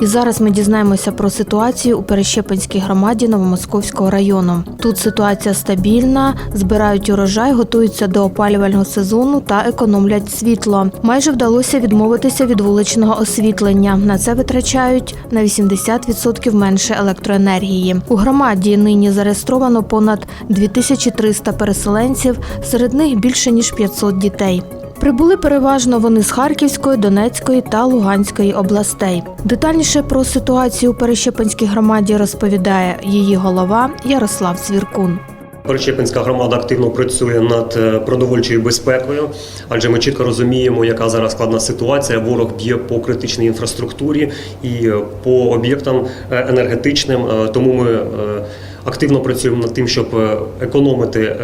І зараз ми дізнаємося про ситуацію у Перещепинській громаді Новомосковського району. Тут ситуація стабільна, збирають урожай, готуються до опалювального сезону та економлять світло. Майже вдалося відмовитися від вуличного освітлення. На це витрачають на 80% менше електроенергії. У громаді нині зареєстровано понад 2300 переселенців, серед них більше ніж 500 дітей. Прибули переважно вони з Харківської, Донецької та Луганської областей. Детальніше про ситуацію у Перещепинській громаді розповідає її голова Ярослав Цвіркун. Перечепинська громада активно працює над е, продовольчою безпекою, адже ми чітко розуміємо, яка зараз складна ситуація. Ворог б'є по критичній інфраструктурі і по об'єктам е, енергетичним. Е, Тому ми активно працюємо над тим, щоб економити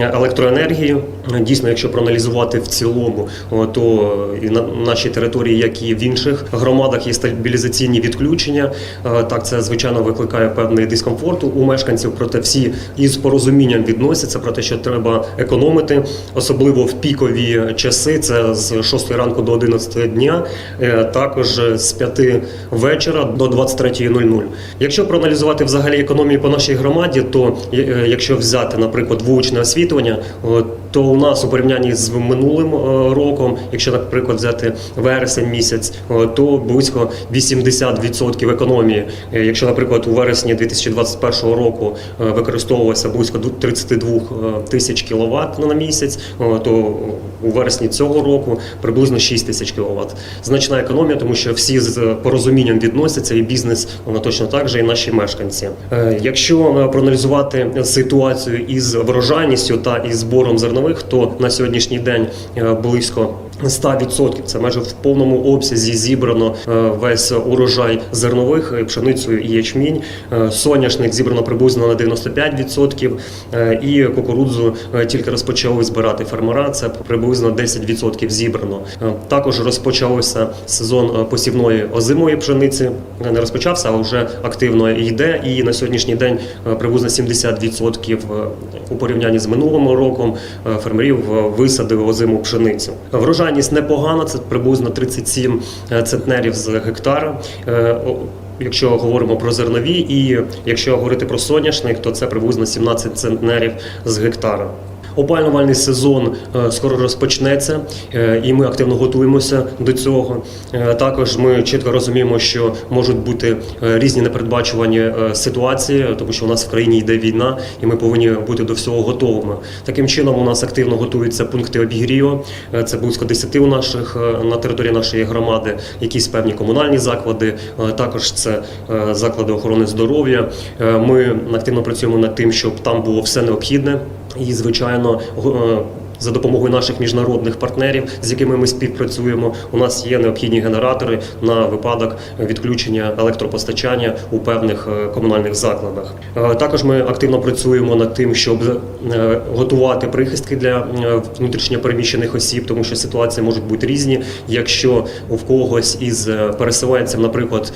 електроенергію. Дійсно, якщо проаналізувати в цілому, то і на нашій території, як і в інших громадах, є стабілізаційні відключення. Е, Так, це звичайно викликає певний дискомфорт у мешканців. Проте всі із порозумінням відносяться про те, що треба економити, особливо в пікові часи. Це з 6 ранку до 11 дня, е, також з 5 вечора до 23.00. Якщо проаналізувати взагалі економію по нашій громаді, то е, якщо взяти, наприклад, вуличне освітлення, о, то у нас у порівнянні з минулим е, роком, якщо, наприклад, взяти вересень місяць, то близько 80% економії. Е, Якщо, наприклад, у вересні 2021 року е, використовувалося близько 32 е, тисяч кВт на місяць, то у вересні цього року приблизно 6 тисяч кВт. Значна економія, тому що всі з порозумінням відносяться, і бізнес воно точно так же, і наші мешканці. Е, Якщо е, проаналізувати ситуацію із врожайністю та із збором зернових, то на сьогоднішній день е, близько 100%, це майже в повному обсязі зібрано е, весь урожай зернових, е, пшеницю і ячмінь. Е, Соняшник зібрано приблизно на 95%, е, і кукурудзу тільки розпочали збирати фермера. Це приблизно 10% зібрано. Також розпочався сезон посівної озимої пшениці. Не розпочався, а вже активно йде. І на сьогоднішній день приблизно 70% е, у порівнянні з минулим роком фермерів висадили озиму пшеницю. Врожайність непогана, це приблизно 37 центнерів з гектара. Е, Якщо говоримо про зернові, і якщо говорити про соняшник, то це приблизно 17 центнерів з гектара. Опалювальний сезон е, скоро розпочнеться, е, і ми активно готуємося до цього. Е, Також ми чітко розуміємо, що можуть бути різні непередбачувані ситуації, тому що у нас в країні йде війна, і ми повинні бути до всього готовими. Таким чином, у нас активно готуються пункти обігріву. Це близько 10 у наших на території нашої громади, якісь певні комунальні заклади. Також це заклади охорони здоров'я. Ми активно працюємо над тим, щоб там було все необхідне. І, звичайно, го- е, за допомогою наших міжнародних партнерів, з якими ми співпрацюємо, у нас є необхідні генератори на випадок відключення електропостачання у певних е, комунальних закладах. Е, Також ми активно працюємо над тим, щоб е, готувати прихистки для внутрішньо переміщених осіб, тому що ситуації можуть бути різні. Якщо у когось із переселенців, наприклад,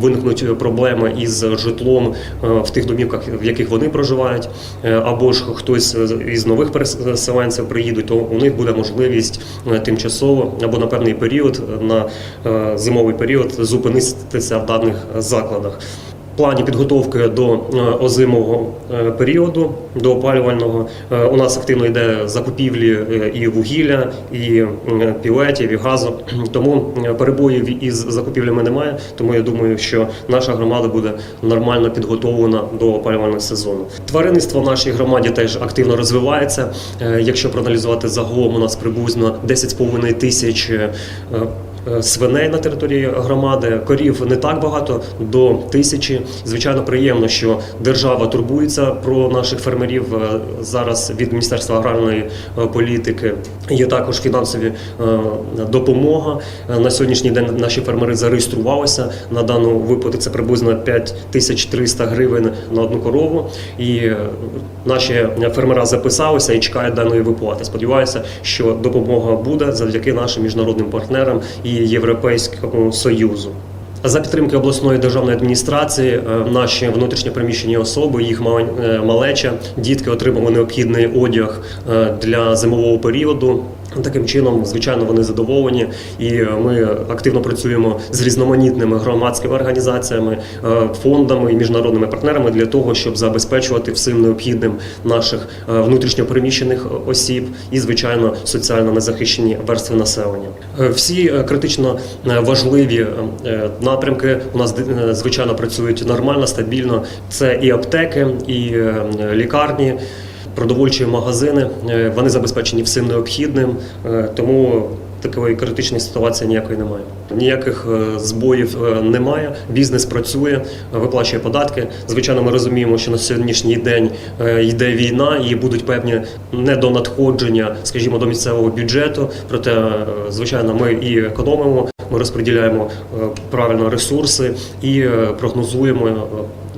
виникнуть проблеми із житлом в тих домівках, в яких вони проживають, або ж хтось із нових переселенців приїдуть, то у них буде можливість е, тимчасово або на певний період, на е, зимовий період, зупинитися в даних закладах. Плані підготовки до е, озимого е, періоду, до опалювального, е, у нас активно йде закупівлі і вугілля, і пілетів, і газу. Тому перебоїв із закупівлями немає. Тому я думаю, що наша громада буде нормально підготовлена до опалювального сезону. Тваринництво в нашій громаді теж активно розвивається. Якщо проаналізувати загалом, у нас приблизно 10,5 тисяч. Е, свиней на території громади. Корів не так багато, до тисячі. Звичайно, приємно, що держава турбується про наших фермерів. Е, Зараз від Міністерства аграрної е, політики є також фінансові допомога. На сьогоднішній день наші фермери зареєструвалися на дану виплату. Це приблизно 5300 гривень на одну корову. І наші фермера записалися і чекають даної виплати. Сподіваюся, що допомога буде завдяки нашим міжнародним партнерам і Європейському Союзу. За підтримки обласної державної адміністрації е, наші внутрішньо приміщені особи, їх е, малеча, дітки отримали необхідний одяг е, для зимового періоду. Таким чином, звичайно, вони задоволені, і ми активно працюємо з різноманітними громадськими організаціями, е, фондами і міжнародними партнерами для того, щоб забезпечувати всім необхідним наших е, внутрішньо переміщених осіб і, звичайно, соціально незахищені верстви населення. Е, Всі критично важливі напрямки у нас звичайно працюють нормально, стабільно. Це і аптеки, і лікарні продовольчі магазини. Е, Вони забезпечені всім необхідним, е, тому такої критичної ситуації ніякої немає. Ніяких е, збоїв немає. Бізнес працює, виплачує податки. Звичайно, ми розуміємо, що на сьогоднішній день йде війна і будуть певні недонадходження, скажімо, до місцевого бюджету. Проте, звичайно, ми і економимо. Ми розподіляємо правильно ресурси і прогнозуємо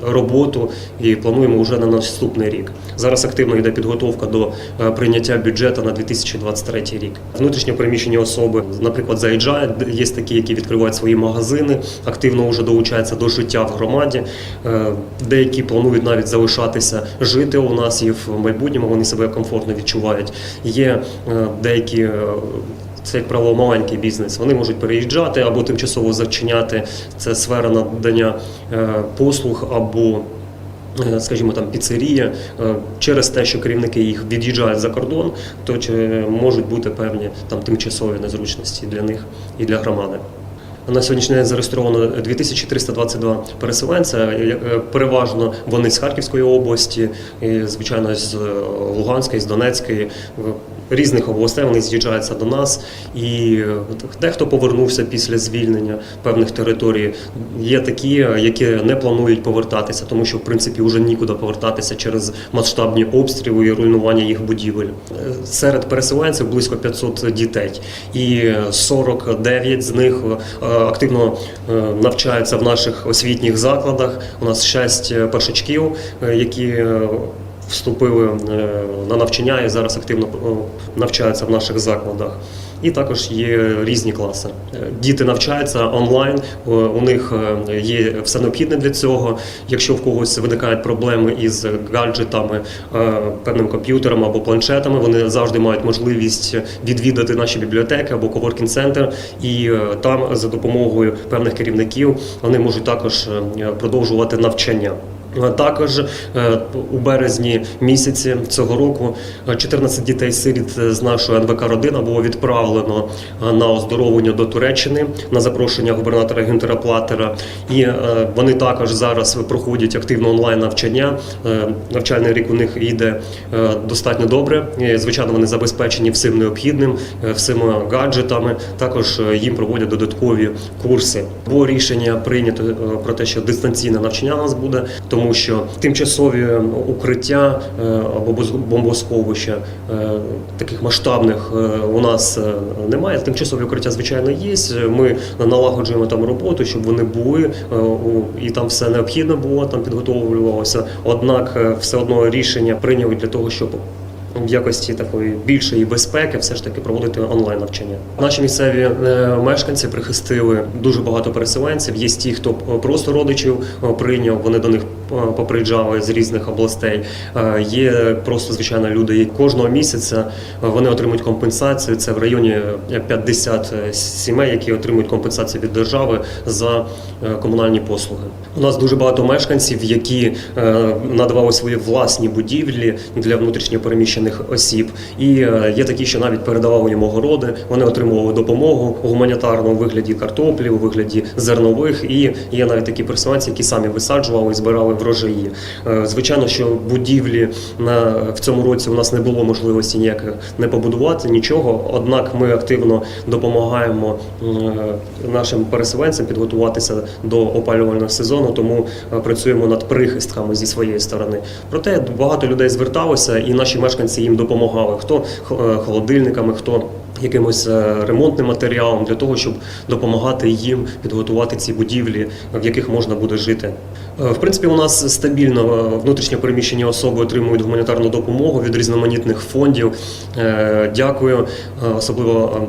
роботу і плануємо вже на наступний рік. Зараз активно йде підготовка до е, прийняття бюджету на 2023 рік. Внутрішньо переміщені особи, наприклад, заїжджають. Є такі, які відкривають свої магазини, активно вже долучаються до життя в громаді. Е, Деякі планують навіть залишатися жити у нас і в майбутньому вони себе комфортно відчувають. Є е, деякі. Це як правило маленький бізнес. Вони можуть переїжджати або тимчасово зачиняти. Це сфера надання е, послуг або. е, Скажімо, там піцерія е, через те, що керівники їх від'їжджають за кордон, то чи можуть бути певні там тимчасові незручності для них і для громади. На сьогоднішній день зареєстровано 2322 переселенця. Переважно вони з Харківської області, і, звичайно, з Луганської, з Донецької, різних областей вони з'їжджаються до нас. І е, дехто повернувся після звільнення певних територій. Є такі, е, які не планують повертатися, тому що в принципі вже нікуди повертатися через масштабні обстріли і руйнування їх будівель. Е, Серед переселенців близько 500 дітей, і 49 з них активно навчаються в наших освітніх закладах. У нас 6 першачків, які вступили е, на навчання і зараз активно е, навчаються в наших закладах. І також є різні класи. Е, Діти навчаються онлайн, у них є все необхідне для цього. Якщо в когось виникають проблеми із гаджетами, певним комп'ютером або планшетами, вони завжди мають можливість відвідати наші бібліотеки або коворкінг центр, і там за допомогою певних керівників вони можуть також продовжувати навчання. Також е, у березні місяці цього року е, 14 дітей-сиріт з нашої НВК родина було відправлено е, на оздоровлення до Туреччини на запрошення губернатора Гюнтера Платера. І е, вони також зараз проходять активно онлайн навчання. Навчальний рік у них йде достатньо добре. Звичайно, вони забезпечені всім необхідним, всіма гаджетами. Також їм проводять додаткові курси. Було рішення прийнято про те, що дистанційне навчання у нас буде, тому що тимчасові укриття е, або бомбосховища е, таких масштабних е, у нас немає. Тимчасові укриття, звичайно, є. Ми налагоджуємо там роботу, щоб вони були, і там все необхідно було, там підготовлювалося. Однак все одно рішення прийняли для того, щоб в якості такої більшої безпеки все ж таки проводити онлайн навчання. Наші місцеві е, мешканці прихистили дуже багато переселенців. Є ті, хто просто родичів е, прийняв, вони до них е, поприїжджали з різних областей. Е, Є просто звичайно люди. які Кожного місяця е, вони отримують компенсацію. Це в районі е, 50 сімей, які отримують компенсацію від держави за е, комунальні послуги. У нас дуже багато мешканців, які е, надавали свої власні будівлі для внутрішньопереміщених осіб. І е, є такі, що навіть передавали їм огороди. Вони отримували допомогу у гуманітарному вигляді картоплі, у вигляді зернових. І є навіть такі переселенці, які самі висаджували і збирали врожаї. Е, Звичайно, що будівлі на в цьому році у нас не було можливості ніяких не побудувати нічого. Однак ми активно допомагаємо е, нашим переселенцям підготуватися до опалювального сезону, тому працюємо над прихистками зі своєї сторони. Проте багато людей зверталося, і наші мешканці їм допомагали. Хто е, холодильниками, хто якимось е, ремонтним матеріалом для того, щоб допомагати їм підготувати ці будівлі, в яких можна буде жити. Е, В принципі, у нас стабільно внутрішньо переміщені особи отримують гуманітарну допомогу від різноманітних фондів. Дякую, особливо.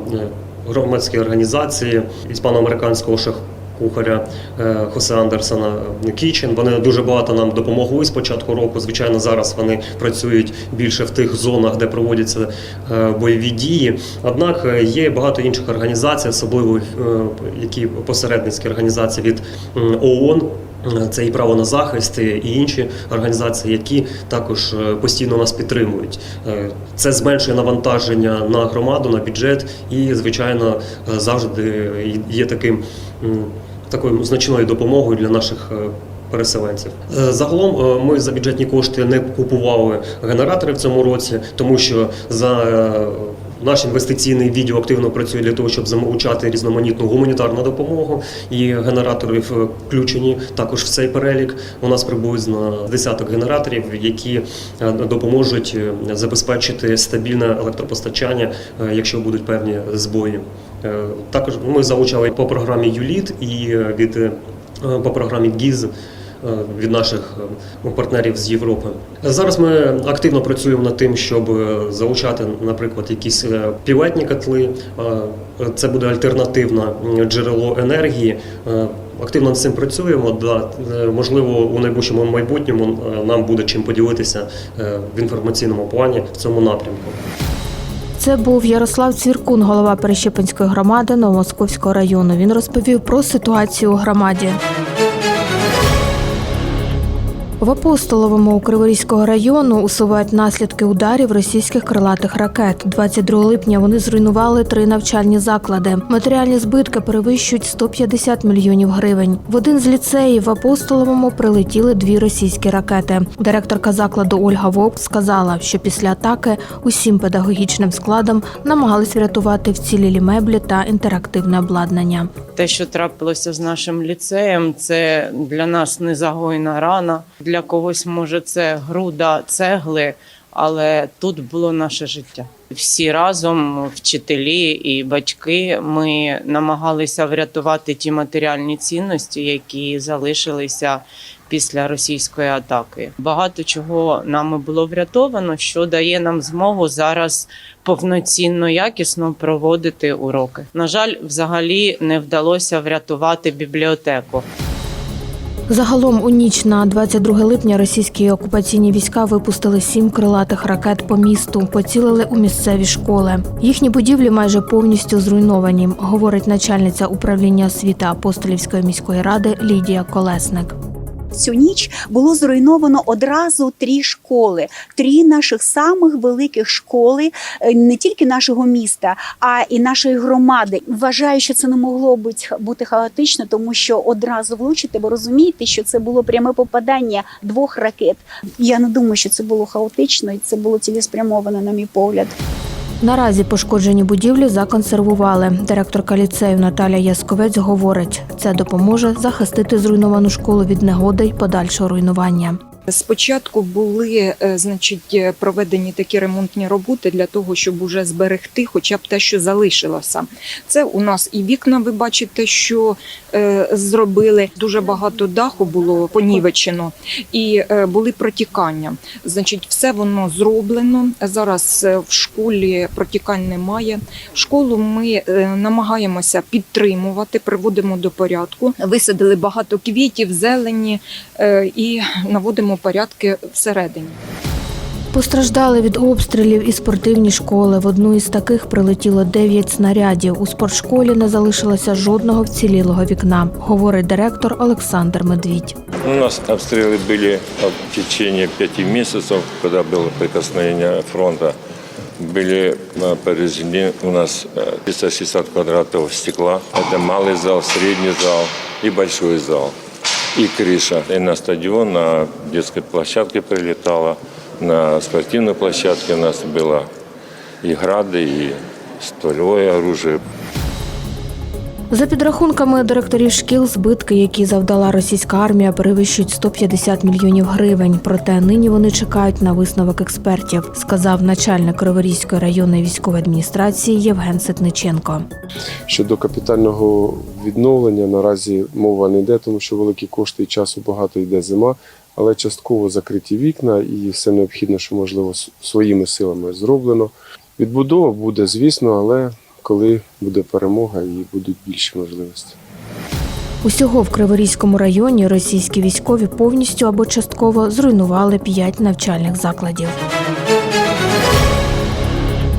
громадські організації іспано-американського шах. Кухаря е, Хосе Андерсона Кічен. Вони дуже багато нам допомогли з початку року. Звичайно, зараз вони працюють більше в тих зонах, де проводяться е, бойові дії. Однак е, є багато інших організацій, особливо які посередницькі організації від ООН. Е, Це і право на захист, і інші організації, які також е, постійно нас підтримують. Е, Це зменшує навантаження на громаду, на бюджет, і звичайно завжди є таким такою значною допомогою для наших. Переселенців загалом ми за бюджетні кошти не купували генератори в цьому році, тому що за наш інвестиційний відділ активно працює для того, щоб залучати різноманітну гуманітарну допомогу. І генераторів е, включені також в цей перелік. У нас приблизно десяток генераторів, які е, допоможуть е, забезпечити стабільне електропостачання, якщо будуть певні збої. Також ми залучали по програмі ЮЛІТ і від по програмі ГІЗ. Е, Від наших е, партнерів з Європи зараз ми активно працюємо над тим, щоб е, залучати, наприклад, якісь пілетні котли. Це буде альтернативне джерело енергії. Активно над цим працюємо. Да, можливо, у найближчому майбутньому нам буде чим поділитися в інформаційному плані в цьому напрямку. Це був Ярослав Цвіркун, голова Перещепинської громади Новомосковського району. Він розповів про ситуацію у громаді. В Апостоловому у Криворізького району усувають наслідки ударів російських крилатих ракет. 22 липня вони зруйнували три навчальні заклади. Матеріальні збитки перевищують 150 мільйонів гривень. В один з ліцеїв в Апостоловому прилетіли дві російські ракети. Директорка закладу Ольга Вовк сказала, що після атаки усім педагогічним складом намагались врятувати вцілілі меблі та інтерактивне обладнання. Те, що трапилося з нашим ліцеєм, це для нас незагойна рана. Для когось може це груда цегли, але тут було наше життя. Всі разом, вчителі і батьки, ми намагалися врятувати ті матеріальні цінності, які залишилися після російської атаки. Багато чого нами було врятовано, що дає нам змогу зараз повноцінно якісно проводити уроки. На жаль, взагалі не вдалося врятувати бібліотеку. Загалом у ніч на 22 липня російські окупаційні війська випустили сім крилатих ракет по місту, поцілили у місцеві школи. Їхні будівлі майже повністю зруйновані, говорить начальниця управління освіти Апостолівської міської ради Лідія Колесник. Цю ніч було зруйновано одразу три школи, три наших самих великих школи, е, не тільки нашого міста, а і нашої громади. Вважаю, що це не могло бути, хаотично, тому що одразу влучити, ви розумієте, що це було пряме попадання двох ракет. Я не думаю, що це було хаотично, і це було цілеспрямовано, на мій погляд. Наразі пошкоджені будівлі законсервували. Директорка ліцею Наталя Ясковець говорить, це допоможе захистити зруйновану школу від негоди й подальшого руйнування. Спочатку були е, значить, е, проведені такі ремонтні роботи для того, щоб уже зберегти хоча б те, що залишилося. Це у нас і вікна, ви бачите, що е, зробили. Дуже багато даху було понівечено і е, були протікання. Значить, все воно зроблено. Зараз е, в школі протікань немає. Школу ми е, намагаємося підтримувати, приводимо до порядку. Висадили багато квітів, зелені е, і наводимо порядки всередині. Постраждали від обстрілів і спортивні школи. В одну із таких прилетіло 9 снарядів. У спортшколі не залишилося жодного вцілілого вікна, говорить директор Олександр Медвідь. У нас обстрелы были в течение пяти месяцев, когда было прикосновение фронта. Были э, повреждены у нас э, 360 квадратов стекла. Это малый зал, средний зал и большой зал. И крыша. И на стадион, на детской площадке прилетала. На спортивной площадке у нас было и грады, и стволевое оружие. За підрахунками директорів шкіл, збитки, які завдала російська армія, перевищують 150 мільйонів гривень. Проте нині вони чекають на висновок експертів, сказав начальник Криворізької районної військової адміністрації Євген Ситниченко. Щодо капітального відновлення наразі мова не йде, тому що великі кошти і часу багато йде зима, але частково закриті вікна і все необхідне, що можливо своїми силами зроблено. Відбудова буде, звісно, але коли буде перемога і будуть більші можливості. Усього в Криворізькому районі російські військові повністю або частково зруйнували п'ять навчальних закладів.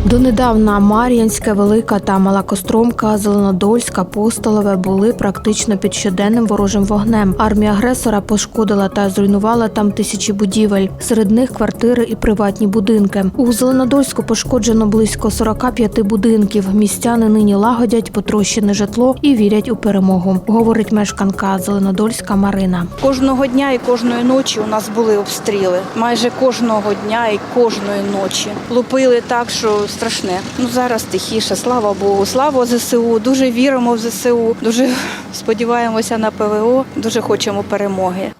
Донедавна Мар'янська, Велика та Мала Костромка, Зеленодольська, Апостолове були практично під щоденним ворожим вогнем. Армія агресора пошкодила та зруйнувала там тисячі будівель. Серед них квартири і приватні будинки. У Зеленодольську пошкоджено близько 45 будинків. Містяни нині лагодять потрощене житло і вірять у перемогу. Говорить мешканка Зеленодольська Марина. Кожного дня і кожної ночі у нас були обстріли. Майже кожного дня і кожної ночі. Лупили так, що страшне. Ну зараз тихіше, слава Богу. Слава ЗСУ. Дуже віримо в ЗСУ. Дуже сподіваємося на ПВО. Дуже хочемо перемоги.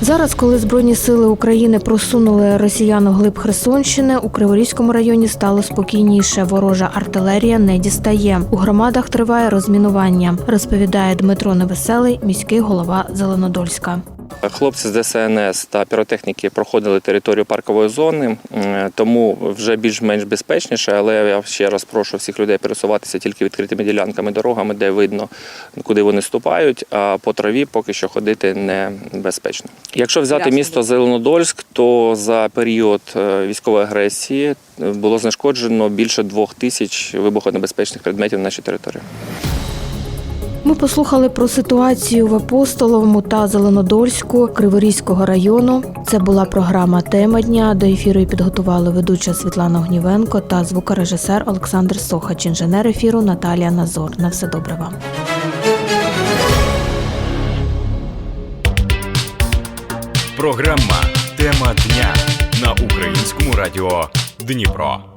Зараз, коли Збройні сили України просунули росіян у глиб Херсонщини, у Криворізькому районі стало спокійніше. Ворожа артилерія не дістає. У громадах триває розмінування, розповідає Дмитро Невеселий, міський голова Зеленодольська. Хлопці з ДСНС та піротехніки проходили територію паркової зони, тому вже більш-менш безпечніше. Але я ще раз прошу всіх людей пересуватися тільки відкритими ділянками, дорогами, де видно, куди вони ступають. А по траві поки що ходити небезпечно. Якщо взяти місто Зеленодольськ, то за період е, військової агресії е, було знешкоджено більше двох тисяч вибухонебезпечних предметів на нашій території. Ми послухали про ситуацію в Апостоловому та Зеленодольську Криворізького району. Це була програма Тема дня. До ефіру її підготували ведуча Світлана Гнівенко та звукорежисер Олександр Сохач, інженер ефіру Наталія Назор. На все добре вам. Програма Тема дня на українському радіо Дніпро.